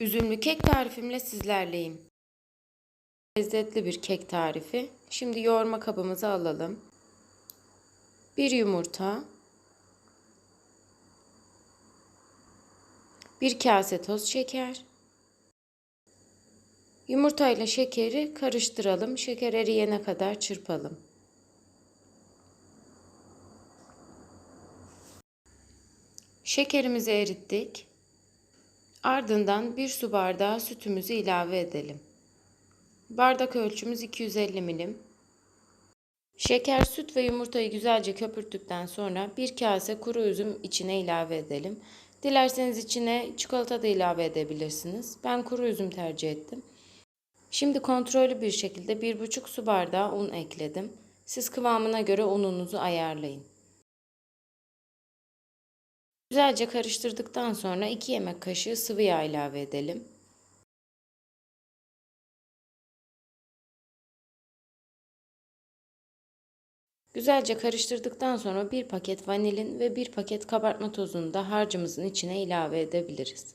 Üzümlü kek tarifimle sizlerleyim. Lezzetli bir kek tarifi. Şimdi yoğurma kabımızı alalım. Bir yumurta. Bir kase toz şeker. Yumurta ile şekeri karıştıralım. Şeker eriyene kadar çırpalım. Şekerimizi erittik. Ardından bir su bardağı sütümüzü ilave edelim. Bardak ölçümüz 250 milim. Şeker, süt ve yumurtayı güzelce köpürttükten sonra bir kase kuru üzüm içine ilave edelim. Dilerseniz içine çikolata da ilave edebilirsiniz. Ben kuru üzüm tercih ettim. Şimdi kontrollü bir şekilde 1,5 su bardağı un ekledim. Siz kıvamına göre ununuzu ayarlayın. Güzelce karıştırdıktan sonra 2 yemek kaşığı sıvı yağ ilave edelim. Güzelce karıştırdıktan sonra bir paket vanilin ve bir paket kabartma tozunu da harcımızın içine ilave edebiliriz.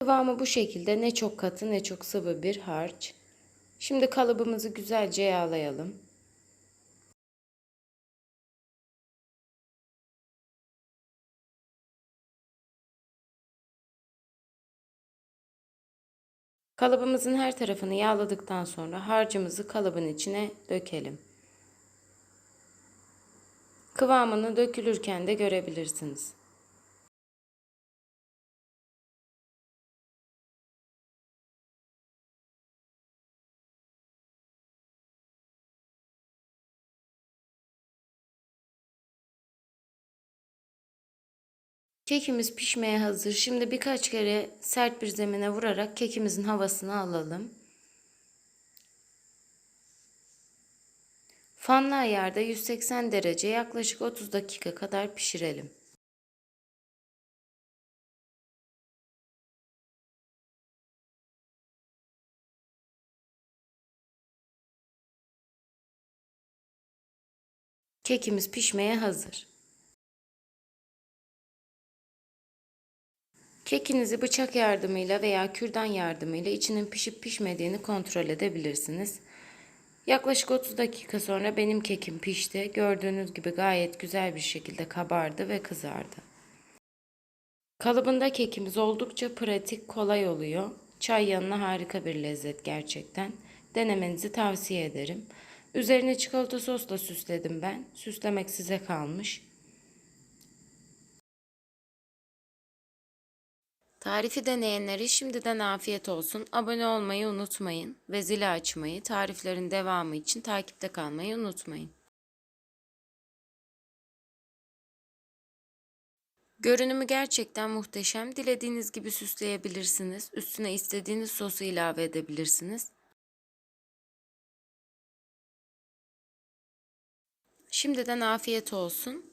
Kıvamı bu şekilde ne çok katı ne çok sıvı bir harç. Şimdi kalıbımızı güzelce yağlayalım. Kalıbımızın her tarafını yağladıktan sonra harcımızı kalıbın içine dökelim. Kıvamını dökülürken de görebilirsiniz. Kekimiz pişmeye hazır. Şimdi birkaç kere sert bir zemine vurarak kekimizin havasını alalım. Fanlı ayarda 180 derece yaklaşık 30 dakika kadar pişirelim. Kekimiz pişmeye hazır. Kekinizi bıçak yardımıyla veya kürdan yardımıyla içinin pişip pişmediğini kontrol edebilirsiniz. Yaklaşık 30 dakika sonra benim kekim pişti. Gördüğünüz gibi gayet güzel bir şekilde kabardı ve kızardı. Kalıbında kekimiz oldukça pratik, kolay oluyor. Çay yanına harika bir lezzet gerçekten. Denemenizi tavsiye ederim. Üzerine çikolata sosla süsledim ben. Süslemek size kalmış. Tarifi deneyenlere şimdiden afiyet olsun. Abone olmayı unutmayın ve zili açmayı, tariflerin devamı için takipte kalmayı unutmayın. Görünümü gerçekten muhteşem. Dilediğiniz gibi süsleyebilirsiniz. Üstüne istediğiniz sosu ilave edebilirsiniz. Şimdiden afiyet olsun.